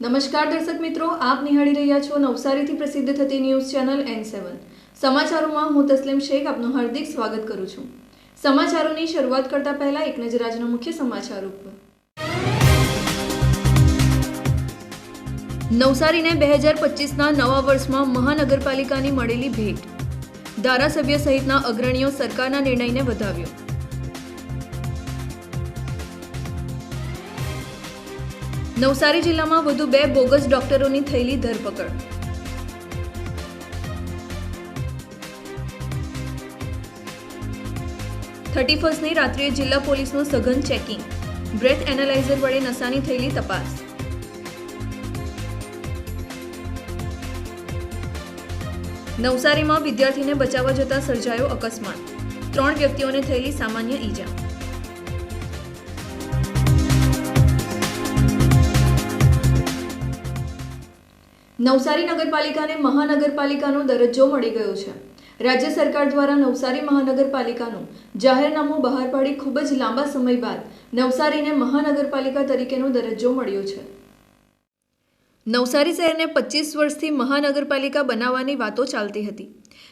નમસ્કાર દર્શક મિત્રો, આપ નિહાળી રહ્યા છો નવસારીથી પ્રસિદ્ધ થતી ન્યૂઝ ચેનલ એન સેવન સમાચારોમાં હું તસ્લીમ શેખ આપનું હાર્દિક સ્વાગત કરું છું. સમાચારોની શરૂઆત કરતા પહેલા એક નજર આજના મુખ્ય સમાચારો ઉપર. નવસારીને બે હજાર પચીસના નવા વર્ષમાં મહાનગરપાલિકાની મળેલી ભેટ. ધારાસભ્ય સહિતના અગ્રણીઓ સરકારના નિર્ણયને વધાવ્યો. નવસારી જિલ્લામાં વધુ બે બોગસ ડોક્ટરોની થયેલી ધરપકડ. થર્ટી ફર્સ્ટની રાત્રિએ જિલ્લા પોલીસનું સઘન ચેકિંગ. બ્રેથ એનાલાઇઝર વડે નશાની થયેલી તપાસ. નવસારીમાં વિદ્યાર્થીને બચાવવા જતા સર્જાયો અકસ્માત. ત્રણ વ્યક્તિઓને થયેલી સામાન્ય ઈજા. નવસારી નગરપાલિકાને મહાનગરપાલિકાનો દરજ્જો મળી ગયો છે. રાજ્ય સરકાર દ્વારા નવસારી મહાનગરપાલિકાનું જાહેરનામું બહાર પાડી ખૂબ જ લાંબા સમય બાદ નવસારીને મહાનગરપાલિકા તરીકેનો દરજ્જો મળ્યો છે. નવસારી શહેરને પચીસ વર્ષથી મહાનગરપાલિકા બનાવવાની વાતો ચાલતી હતી,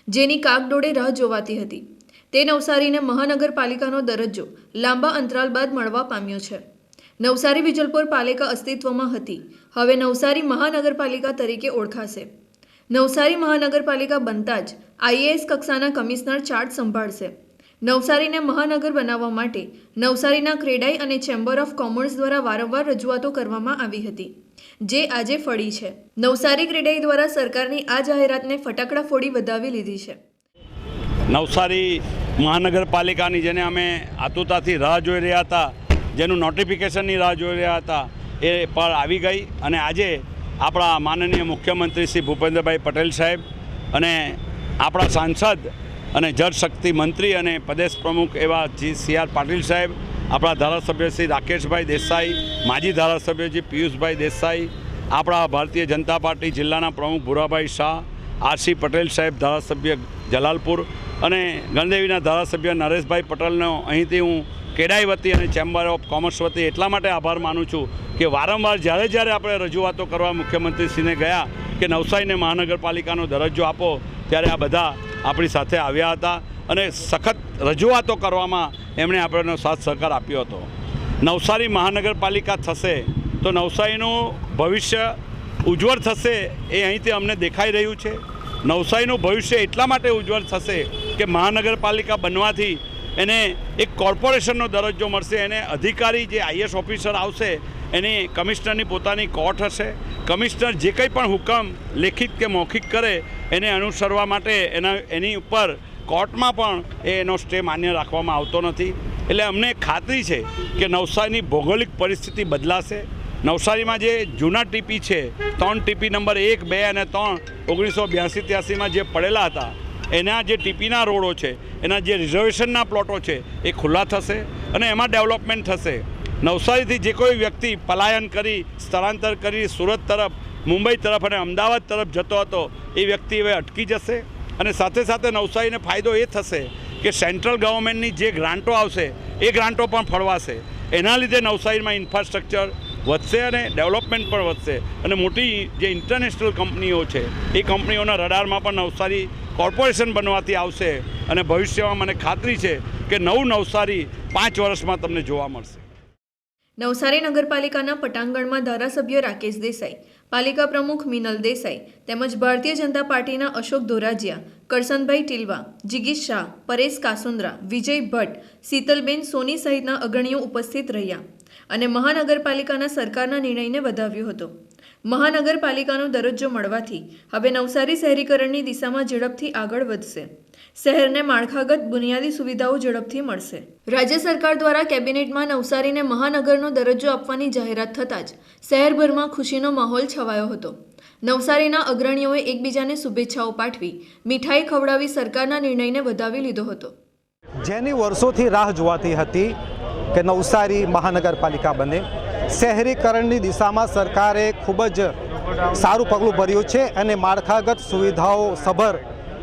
જેની કાગડોળે રાહ જોવાતી હતી. તે નવસારીને મહાનગરપાલિકાનો દરજ્જો લાંબા અંતરાલ બાદ મળવા પામ્યો છે. નવસારી વિજલપોર પાલિકા અસ્તિત્વમાં હતી. હવે નવસારી મહાનગરપાલિકા તરીકે ઓળખાશે. નવસારી મહાનગરપાલિકા બનતા જ આઈએએસ કક્ષાના કમિશનર ચાર્જ સંભાળશે. નવસારીને મહાનગર બનાવવા માટે નવસારીના ક્રેડાઈ અને ચેમ્બર ઓફ કોમર્સ દ્વારા વારંવાર રજૂઆતો કરવામાં આવી હતી, જે આજે ફળી છે. નવસારી ક્રેડાઈ દ્વારા સરકારની આ જાહેરાતને ફટાકડા ફોડી વધાવી લીધી છે. નવસારી મહાનગરપાલિકાની જેને અમે આતુરતાથી રાહ જોઈ રહ્યા હતા જેનું નોટિફિકેશનની રાહ જોઈ રહ્યા હતા, એ પર આવી ગઈ. અને આજે આપણા માનનીય મુખ્યમંત્રી શ્રી ભૂપેન્દ્રભાઈ પટેલ સાહેબ અને આપણા સાંસદ અને જળશક્તિ મંત્રી અને પ્રદેશ પ્રમુખ એવા જી સી આર પાટીલ સાહેબ, આપણા ધારાસભ્ય શ્રી રાકેશભાઈ દેસાઈ, માજી ધારાસભ્યજી પિયુષભાઈ દેસાઈ, આપણા ભારતીય જનતા પાર્ટી જિલ્લાના પ્રમુખ ભુરાભાઈ શાહ, આરસી પટેલ સાહેબ ધારાસભ્ય જલાલપુર અને ગણદેવીના ધારાસભ્ય નરેશભાઈ પટેલનો અહીંથી હું કેડાઈ વતી અને ચેમ્બર ઓફ કોમર્સ વતી એટલા માટે આભાર માનું છું કે વારંવાર જ્યારે જ્યારે આપણે રજૂઆતો કરવા મુખ્યમંત્રીશ્રીને ગયા કે નવસારીને મહાનગરપાલિકાનો દરજ્જો આપો, ત્યારે આ બધા આપણી સાથે આવ્યા હતા અને સખત રજૂઆતો કરવામાં એમણે આપણને સાથ સહકાર આપ્યો હતો. નવસારી મહાનગરપાલિકા થશે તો નવસારીનું ભવિષ્ય ઉજ્જવળ થશે એ અહીંથી અમને દેખાઈ રહ્યું છે. નવસારીનું ભવિષ્ય એટલા માટે ઉજ્જવળ થશે કે મહાનગરપાલિકા બનવાથી એને એક કોર્પોરેશનનો દરજ્જો મળશે, એને અધિકારી જે આઈએસ ઓફિસર આવશે, એની કમિશનરની પોતાની કોર્ટ હશે. કમિશનર જે કંઈ પણ હુકમ લેખિત કે મૌખિક કરે, એને અનુસરવા માટે એના, એની ઉપર કોર્ટમાં પણ એનો સ્ટે માન્ય રાખવામાં આવતો નથી. એટલે અમને ખાતરી છે કે નવસારીની ભૌગોલિક પરિસ્થિતિ બદલાશે. નવસારીમાં જે જૂના ટીપી છે, ત્રણ ટીપી નંબર એક, બે અને ત્રણ, ઓગણીસો બ્યાસી ત્યાસીમાં જે પડેલા હતા, એના જે ટીપીના રોડો છે એના જે રિઝર્વેશનના પ્લોટો છે એ ખુલ્લા થશે અને એમાં ડેવલપમેન્ટ થશે. નવસારીથી જે કોઈ વ્યક્તિ પલાયન કરી, સ્થળાંતર કરી સુરત તરફ, મુંબઈ તરફ અને અમદાવાદ તરફ જતો હતો, એ વ્યક્તિ હવે અટકી જશે. અને સાથે સાથે નવસારીને ફાયદો એ થશે કે સેન્ટ્રલ ગવર્મેન્ટની જે ગ્રાન્ટો આવશે, એ ગ્રાન્ટો પણ ફળવાશે. એના લીધે નવસારીમાં ઇન્ફ્રાસ્ટ્રક્ચર વધશે અને ડેવલપમેન્ટ પણ વધશે. અને મોટી જે ઇન્ટરનેશનલ કંપનીઓ છે, એ કંપનીઓના રડારમાં પણ નવસારી કોર્પોરેશન બનવાથી આવશે અને ભવિષ્યમાં મને ખાતરી છે કે નવું નવસારી પાંચ વર્ષમાં તમને જોવા મળશે. નવસારી નગરપાલિકાના પટાંગણમાં ધારાસભ્ય રાકેશ દેસાઈ, પાલિકા પ્રમુખ મિનલ દેસાઈ તેમજ ભારતીય જનતા પાર્ટીના અશોક ધોરાજીયા કરસનભાઈ ટીલવા, જિગીશ શાહ, પરેશ કાસુંદ્રા, વિજય ભટ્ટ, શીતલબેન સોની સહિતના અગ્રણીઓ ઉપસ્થિત રહ્યા અને મહાનગરપાલિકાના સરકારના નિર્ણયને વધાવ્યો હતો. મહાનગરપાલિકાનો દરજ્જો મળવાથી હવે નવસારી શહેરીકરણની દિશામાં ઝડપથી આગળ વધશે. શહેરને માળખાગત બુનિયાદી સુવિધાઓ ઝડપથી મળશે. રાજ્ય સરકાર દ્વારા કેબિનેટમાં નવસારીને મહાનગરનો દરજ્જો આપવાની જાહેરાત થતાં જ શહેરભરમાં ખુશીનો માહોલ છવાયો હતો. નવસારીના અગ્રણીઓએ એકબીજાને શુભેચ્છાઓ પાઠવી, મીઠાઈ ખવડાવી સરકારના નિર્ણયને વધાવી લીધો હતો. જેની વર્ષોથી રાહ જોવાતી હતી કે નવસારી મહાનગરપાલિકા બને. શહેરીકરણની દિશામાં સરકારે ખૂબ જ સારું પગલું ભર્યું છે અને માળખાગત સુવિધાઓ સભર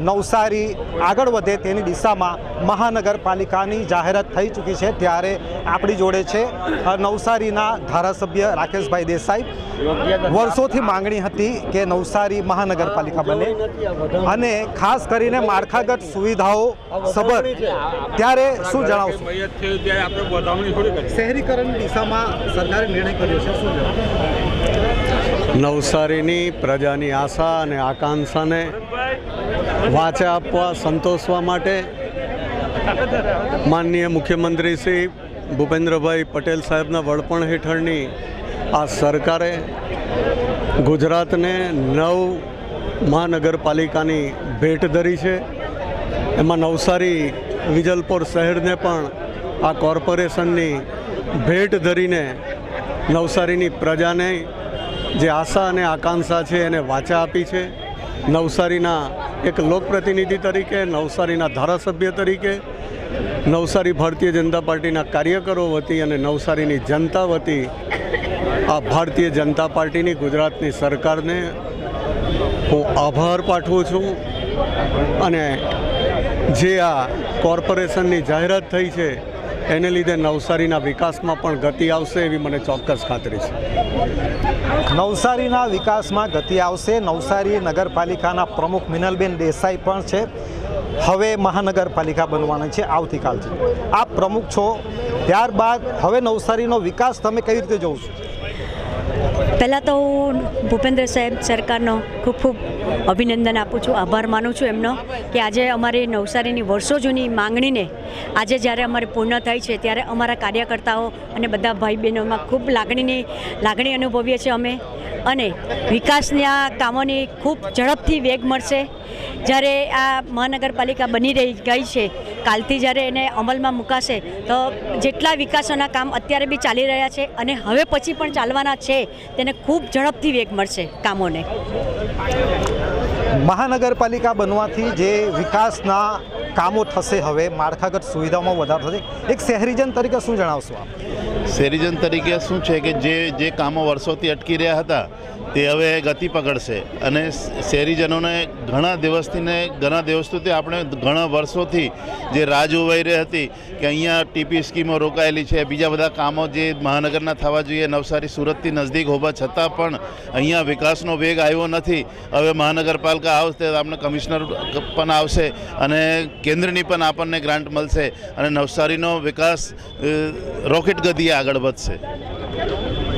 નવસારી આગળ વધે તેની દિશામાં મહાનગરપાલિકાની જાહેરાત થઈ ચૂકી છે. ત્યારે આપણી જોડે છે નવસારીના ધારાસભ્ય રાકેશભાઈ દેસાઈ. વર્ષોથી માંગણી હતી કે નવસારી મહાનગરપાલિકા બને અને ખાસ કરીને માળખાગત સુવિધાઓ સબર ત્યારે શું જણાવશો? શહેરીકરણની દિશામાં સરકારે નિર્ણય કર્યો છે, શું નવસારીની પ્રજાની આશા અને આકાંક્ષાને વાચા આપવા, સંતોષવા માટે માનનીય મુખ્યમંત્રી શ્રી ભૂપેન્દ્રભાઈ પટેલ સાહેબના વડપણ હેઠળની આ સરકારે ગુજરાતને નવ મહાનગરપાલિકાની ભેટ ધરી છે. એમાં નવસારી, વિજલપોર શહેરને પણ આ કોર્પોરેશનની ભેટ ધરીને નવસારીની પ્રજાને જે આશા અને આકાંક્ષા છે એને વાચા આપી છે. નવસારીના એક લોકપ્રતિનિધિ તરીકે, નવસારીના ધારાસભ્ય તરીકે, નવસારી ભારતીય જનતા પાર્ટીના કાર્યકરો વતી અને નવસારીની જનતા વતી આ ભારતીય જનતા પાર્ટીની ગુજરાતની સરકારને હું આભાર પાઠવું છું અને જે આ કોર્પોરેશનની જાહેરાત થઈ છે એને લીધે નવસારીના વિકાસમાં પણ ગતિ આવશે એવી મને ચોક્કસ ખાતરી છે. નવસારીના વિકાસમાં ગતિ આવશે. નવસારી નગરપાલિકાના પ્રમુખ મિનલબેન દેસાઈ પણ છે. હવે મહાનગરપાલિકા બનવાના છે આવતીકાલથી. આપ પ્રમુખ છો. ત્યારબાદ હવે નવસારીનો વિકાસ તમે કઈ રીતે જોઉં છો પહેલાં તો હું ભૂપેન્દ્ર સાહેબ સરકારનો ખૂબ ખૂબ અભિનંદન આપું છું, આભાર માનું છું એમનો કે આજે અમારી નવસારીની વર્ષો જૂની માંગણીને આજે જ્યારે અમારે પૂર્ણ થઈ છે ત્યારે અમારા કાર્યકર્તાઓ અને બધા ભાઈ બહેનોમાં ખૂબ લાગણીની લાગણી અનુભવીએ છીએ અમે. અને વિકાસના કામોની ખૂબ ઝડપથી વેગ મળશે. જ્યારે આ મહાનગરપાલિકા બની રહી ગઈ છે, કાલથી જ્યારે એને અમલમાં મુકાશે, તો જેટલા વિકાસોના કામ અત્યારે બી ચાલી રહ્યા છે અને હવે પછી પણ ચાલવાના છે, તેને ખૂબ ઝડપથી વેગ મળશે કામોને. મહાનગરપાલિકા બનવાથી જે વિકાસના કામો થશે હવે, માળખાગત સુવિધાઓમાં વધારો થશે, એક શહેરીજન તરીકે શું જણાવશો આપ? શહેરીજન તરીકે શું છે કે જે જે કામો વર્ષોથી અટકી રહ્યા હતા તે હવે ગતિ પકડશે. અને શહેરીજનોને ઘણા દિવસથી ને ઘણા દિવસથી આપણે ઘણા વર્ષોથી જે રાહ જોવાઈ રહી હતી કે અહીંયા ટીપી સ્કીમો રોકાયેલી છે, બીજા બધા કામો જે મહાનગરના થવા જોઈએ, નવસારી સુરતથી નજદીક હોવા છતાં પણ અહીંયા વિકાસનો વેગ આવ્યો નથી. હવે મહાનગરપાલિકા આવશે આપણે કમિશનર પણ આવશે અને કેન્દ્રની પણ આપણને ગ્રાન્ટ મળશે અને નવસારીનો વિકાસ રોકેટ ગતિએ આગળ વધશે.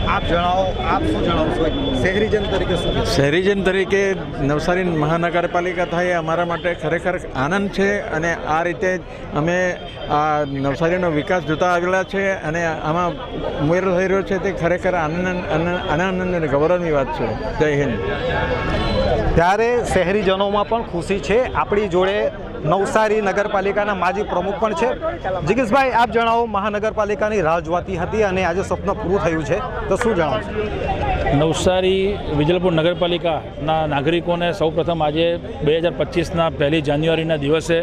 આપ જણાવો આપ શું જણાવશો શહેરીજન તરીકે શું શહેરીજન તરીકે નવસારી મહાનગરપાલિકા થાય અમારા માટે ખરેખર આનંદ છે અને આ રીતે અમે આ નવસારીનો વિકાસ જોતા આવેલા છે અને આમાં ઉમેરો થઈ રહ્યો છે તે ખરેખર આનંદ આનંદ આનંદ અને ગૌરવની વાત છે. જય હિન્દ. ત્યારે શહેરીજનોમાં પણ ખુશી છે. આપણી જોડે નવસારી નગરપાલિકાના માજી પ્રમુખ પણ છે. જિગીશભાઈ આપ જણાવો, મહાનગરપાલિકાની રાહ જોવાતી હતી અને આજે સ્વપ્ન પૂરું થયું છે. તો શું જણાવશો નવસારી વિજલપુર નગરપાલિકાના નાગરિકોને સૌપ્રથમ આજે બે હજાર પચીસના પહેલી જાન્યુઆરીના દિવસે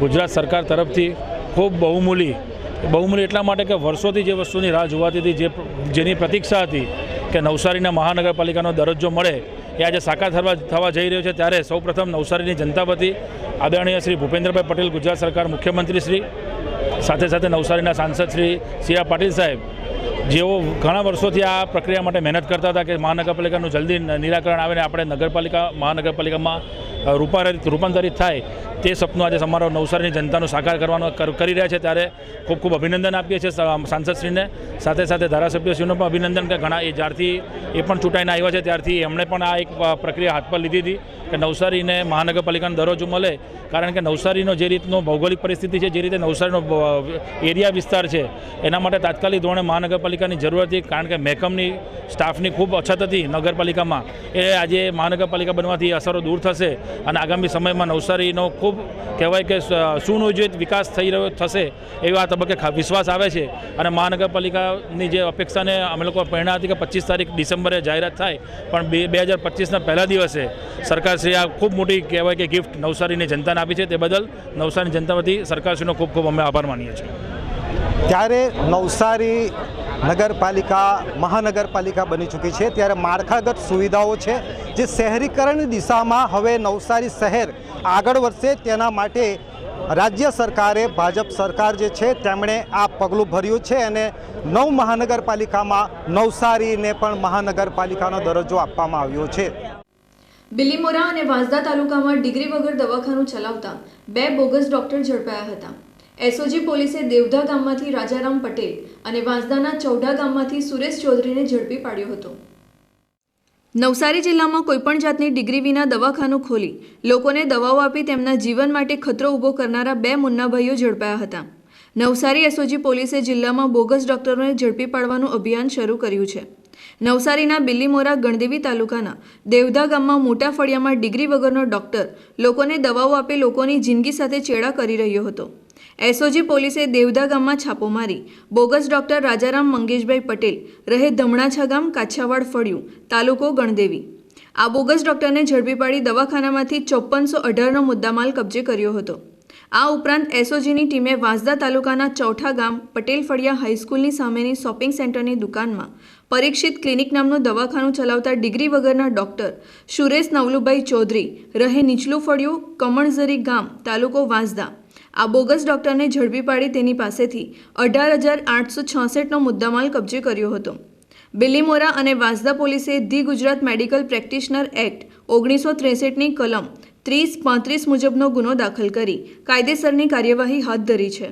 ગુજરાત સરકાર તરફથી ખૂબ બહુમૂલી બહુમૂલી એટલા માટે કે વર્ષોથી જે વસ્તુની રાહ જોવાતી હતી, જે જેની પ્રતીક્ષા હતી કે નવસારીના મહાનગરપાલિકાનો દરજ્જો મળે એ આજે સાકાર થવા થવા જઈ રહ્યો છે ત્યારે સૌપ્રથમ નવસારીની જનતા વતી આદરણીય શ્રી ભૂપેન્દ્રભાઈ પટેલ, ગુજરાત સરકાર મુખ્યમંત્રી શ્રી, સાથે સાથે નવસારીના સાંસદ શ્રી સી પાટીલ સાહેબ, જેઓ ઘણા વર્ષોથી આ પ્રક્રિયા માટે મહેનત કરતા હતા કે મહાનગરપાલિકાનું જલ્દી નિરાકરણ આવે ને આપણે નગરપાલિકા મહાનગરપાલિકામાં રૂપાંતરિત રૂપાંતરિત થાય તે સપનું આજે અમારો નવસારીની જનતાનું સાકાર કરવાનો કરી રહ્યા છે. ત્યારે ખૂબ ખૂબ અભિનંદન આપીએ છીએ સાંસદશ્રીને. સાથે સાથે ધારાસભ્યશ્રીનો પણ અભિનંદન કે ઘણા એ જ્યારથી એ પણ ચૂંટાઈને આવ્યા છે, ત્યારથી એમણે પણ આ એક પ્રક્રિયા હાથ પર લીધી હતી કે નવસારીને મહાનગરપાલિકાનો દરજ્જો મળે. કારણ કે નવસારીનો જે રીતનો ભૌગોલિક પરિસ્થિતિ છે, જે રીતે નવસારીનો એરિયા વિસ્તાર છે, એના માટે તાત્કાલિક ધોરણે મહાનગરપાલિકાની જરૂર હતી. કારણ કે મહેકમની સ્ટાફની ખૂબ અછત હતી નગરપાલિકામાં. એ આજે મહાનગરપાલિકા બનવાથી અસરો દૂર થશે અને આગામી સમયમાં નવસારીનો ખૂબ કહેવાય કે સુનિયોજિત વિકાસ થઈ રહ્યો થશે એવો આ તબક્કે વિશ્વાસ આવે છે. અને મહાનગરપાલિકાની જે અપેક્ષાને અમે લોકો પ્રેરણા હતી કે પચીસ તારીખ ડિસેમ્બરે જાહેરાત થાય, પણ બે બે હજાર પચીસના પહેલા દિવસે સરકારશ્રીએ આ ખૂબ મોટી કહેવાય કે ગિફ્ટ નવસારીની જનતાને આપી છે. તે બદલ નવસારી જનતા વતી સરકારશ્રીનો ખૂબ ખૂબ અમે આભાર માનીએ છીએ. ત્યારે નવસારી નગરપાલિકા, મહાનગરપાલિકા બની ચૂકી છે. ત્યારે માળખાગત સુવિધાઓ છે જે શહેરીકરણની દિશામાં હવે નવસારી શહેર આગળ વધશે. તેના માટે રાજ્ય સરકારે, ભાજપ સરકાર જે છે, તેમણે આ પગલું ભર્યું છે અને નવ મહાનગરપાલિકામાં નવસારીને પણ મહાનગરપાલિકાનો દરજ્જો આપવામાં આવ્યો છે. બિલીમોરા અને વાંસદા તાલુકામાં ડિગ્રી વગર દવાખાનું ચલાવતા બે બોગસ ડોક્ટર ઝડપાયા હતા. એસઓજી પોલીસે દેવધા ગામમાંથી રાજારામ પટેલ અને વાંસદાના ચૌઢા ગામમાંથી સુરેશ ચૌધરીને ઝડપી પાડ્યો હતો. નવસારી જિલ્લામાં કોઈપણ જાતની ડિગ્રી વિના દવાખાનું ખોલી લોકોને દવાઓ આપી તેમના જીવન માટે ખતરો ઊભો કરનારા બે મુન્નાભાઈઓ ઝડપાયા હતા. નવસારી એસઓજી પોલીસે જિલ્લામાં બોગસ ડોક્ટરોને ઝડપી પાડવાનું અભિયાન શરૂ કર્યું છે. નવસારીના બિલ્લીમોરા ગણદેવી તાલુકાના દેવધા ગામમાં મોટા ફળિયામાં ડિગ્રી વગરનો ડોક્ટર લોકોને દવાઓ આપી લોકોની જિંદગી સાથે ચેડા કરી રહ્યો હતો. એસઓજી પોલીસે દેવદા ગામમાં છાપો મારી. બોગસ ડોક્ટર રાજારામ મંગેશભાઈ પટેલ રહે ધમણાછા ગામ કાછાવાડ ફળિયું, તાલુકો ગણદેવી. આ બોગસ ડોક્ટરને ઝડપી પાડી દવાખાનામાંથી ચોપ્પનસો અઢારનો મુદ્દામાલ કબજે કર્યો હતો. આ ઉપરાંત એસઓજીની ટીમે વાંસદા તાલુકાના ચૌઠા ગામ પટેલ ફળિયા હાઈસ્કૂલની સામેની શોપિંગ સેન્ટરની દુકાનમાં પરીક્ષિત ક્લિનિક નામનું દવાખાનું ચલાવતા ડિગ્રી વગરના ડોક્ટર સુરેશ નવલુભાઈ ચૌધરી રહે નીચલું ફળિયું, કમણઝરી ગામ, તાલુકો વાંસદા. આ બોગસ ડોક્ટરને ઝડપી પાડી તેની પાસેથી અઢાર હજાર આઠસો છાસઠનો મુદ્દામાલ કબજે કર્યો હતો. બિલીમોરા અને વાંસદા પોલીસે the Gujarat medical practitioner act ઓગણીસો ત્રેસઠની કલમ ત્રીસ પાંત્રીસ મુજબનો ગુનો દાખલ કરી કાયદેસરની કાર્યવાહી હાથ ધરી છે.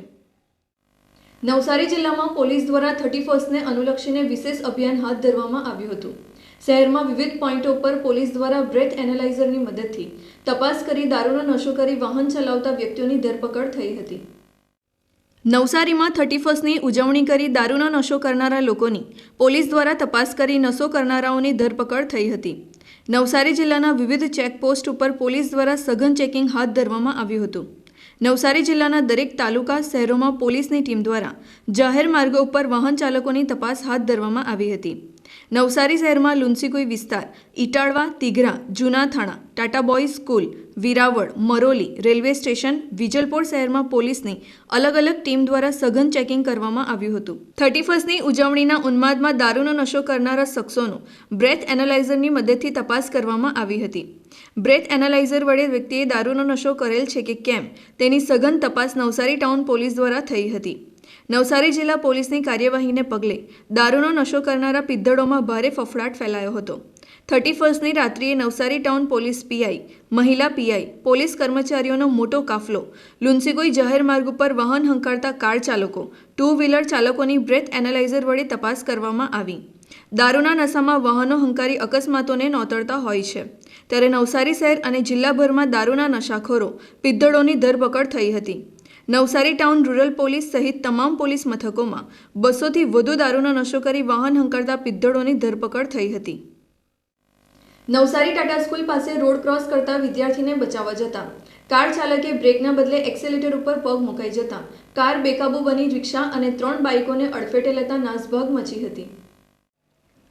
નવસારી જિલ્લામાં પોલીસ દ્વારા થર્ટી ફર્સ્ટને અનુલક્ષીને વિશેષ અભિયાન હાથ ધરવામાં આવ્યું હતું. શહેરમાં વિવિધ પોઈન્ટો પર પોલીસ દ્વારા બ્રેથ એનાલાઇઝરની મદદથી તપાસ કરી, દારૂનો નશો કરી વાહન ચલાવતા વ્યક્તિઓની ધરપકડ થઈ હતી. નવસારીમાં થર્ટી ફર્સ્ટની ઉજવણી કરી દારૂનો નશો કરનારા લોકોની પોલીસ દ્વારા તપાસ કરી નશો કરનારાઓની ધરપકડ થઈ હતી. નવસારી જિલ્લાના વિવિધ ચેકપોસ્ટ ઉપર પોલીસ દ્વારા સઘન ચેકિંગ હાથ ધરવામાં આવ્યું હતું. નવસારી જિલ્લાના દરેક તાલુકા શહેરોમાં પોલીસની ટીમ દ્વારા જાહેર માર્ગો ઉપર વાહન ચાલકોની તપાસ હાથ ધરવામાં આવી હતી. નવસારી શહેરમાં લુન્સીકુઈ વિસ્તાર Italva Tighra, Juna Thana, Tata boys school, Viraval, Maroli, railway station, Vijalpor શહેરમાં પોલીસની અલગ અલગ ટીમ દ્વારા સઘન ચેકિંગ કરવામાં આવ્યું હતું. થર્ટી ફર્સ્ટની ઉજવણીના ઉન્માદમાં દારૂનો નશો કરનારા શખ્સોનું બ્રેથ એનાલાઇઝરની મદદથી તપાસ કરવામાં આવી હતી. બ્રેથ એનાલાઇઝર વડે વ્યક્તિએ દારૂનો નશો કરેલ છે કે કેમ તેની સઘન તપાસ નવસારી ટાઉન પોલીસ દ્વારા થઈ હતી. નવસારી જિલ્લા પોલીસની કાર્યવાહીને પગલે દારૂનો નશો કરનારા પિદ્ધળોમાં ભારે ફફડાટ ફેલાયો હતો. થર્ટી ફર્સ્ટની રાત્રિએ નવસારી ટાઉન પોલીસ પીઆઈ, મહિલા પીઆઈ, પોલીસ કર્મચારીઓનો મોટો કાફલો, લુન્સીગોઈ જાહેર માર્ગ ઉપર વાહન હંકારતા કાર ચાલકો ટુ વ્હીલર ચાલકોની બ્રેથ એનાલાઇઝર વડે તપાસ કરવામાં આવી. દારૂના નશામાં વાહનો હંકારી અકસ્માતોને નોતરતા હોય છે. ત્યારે નવસારી શહેર અને જિલ્લાભરમાં દારૂના નશાખોરો પિદ્ધળોની ધરપકડ થઈ હતી. નવસારી ટાઉન રૂરલ પોલીસ સહિત તમામ પોલીસ મથકોમાં બસોથી વધુ દારૂનો નશો કરી વાહન હંકારતા પિદ્ધળોની ધરપકડ થઈ હતી. નવસારી ટાટા સ્કૂલ પાસે રોડ ક્રોસ કરતા વિદ્યાર્થીને બચાવવા જતા. કાર ચાલકે બ્રેકના બદલે એક્સેલેટર ઉપર પગ મુકાઈ જતા. કાર બેકાબુ બની રિક્ષા અને ત્રણ બાઇકોને અડફેટે લેતા નાસભાગ મચી હતી.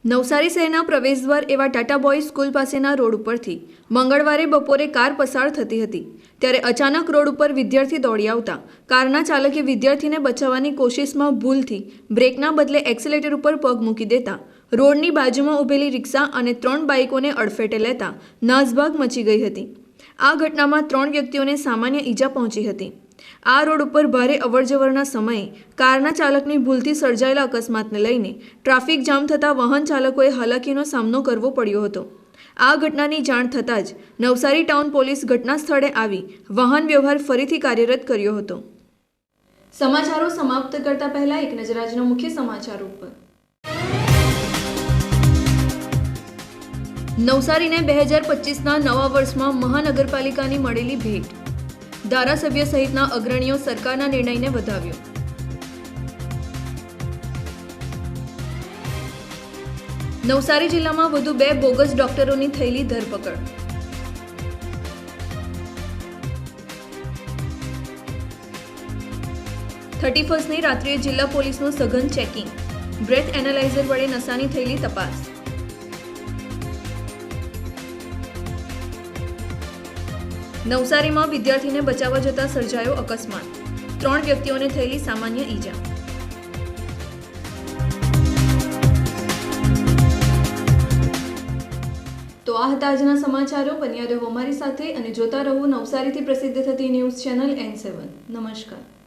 નવસારી શહેરના પ્રવેશદ્વાર એવા ટાટા બોયઝ સ્કૂલ પાસેના રોડ ઉપરથી મંગળવારે બપોરે કાર પસાર થતી હતી. ત્યારે અચાનક રોડ ઉપર વિદ્યાર્થી દોડી આવતા કારના ચાલકે વિદ્યાર્થીને બચાવવાની કોશિશમાં ભૂલથી બ્રેકના બદલે એક્સિલેટર ઉપર પગ મૂકી દેતા રોડની બાજુમાં ઊભેલી રિક્ષા અને ત્રણ બાઇકોને અડફેટે લેતા નાસભાગ મચી ગઈ હતી. આ ઘટનામાં ત્રણ વ્યક્તિઓને સામાન્ય ઈજા પહોંચી હતી. આ રોડ ઉપર ભારે અવરજવરના સમયે કારના ચાલકની ભૂલથી સર્જાયેલા અકસ્માતને લઈને ટ્રાફિક જામ થતાં વાહન ચાલકોએ હાલાકીનો સામનો કરવો પડ્યો હતો. આ ઘટનાની જાણ થતાં જ નવસારી ટાઉન પોલીસ ઘટના સ્થળે આવી વાહન વ્યવહાર ફરીથી કાર્યરત કર્યો હતો. સમાચારો સમાપ્ત કરતા પહેલા એક નજર આજના મુખ્ય સમાચારો ઉપર. નવસારીને બે હજાર પચીસના નવા વર્ષમાં મહાનગરપાલિકાની મળેલી ભેટ. ધારાસભ્ય સહિતના અગ્રણીઓ સરકારના નિર્ણયને વધાવ્યો. નવસારી જિલ્લામાં વધુ બે બોગસ ડોક્ટરોની થયેલી ધરપકડ. થર્ટી ફર્સ્ટની રાત્રિએ જિલ્લા પોલીસનું સઘન ચેકિંગ. બ્રેથ એનાલાઇઝર વડે નશાની થયેલી તપાસ. નવસારીમાં વિદ્યાર્થીને બચાવવા જતા સર્જાયો અકસ્માત. ત્રણ વ્યક્તિઓને થયેલી સામાન્ય ઈજા. તો આ હતા આજના સમાચારો. બન્યા રહો અમારી સાથે અને જોતા રહો નવસારીથી પ્રસિદ્ધ થતી ન્યૂઝ ચેનલ એન સેવન. નમસ્કાર.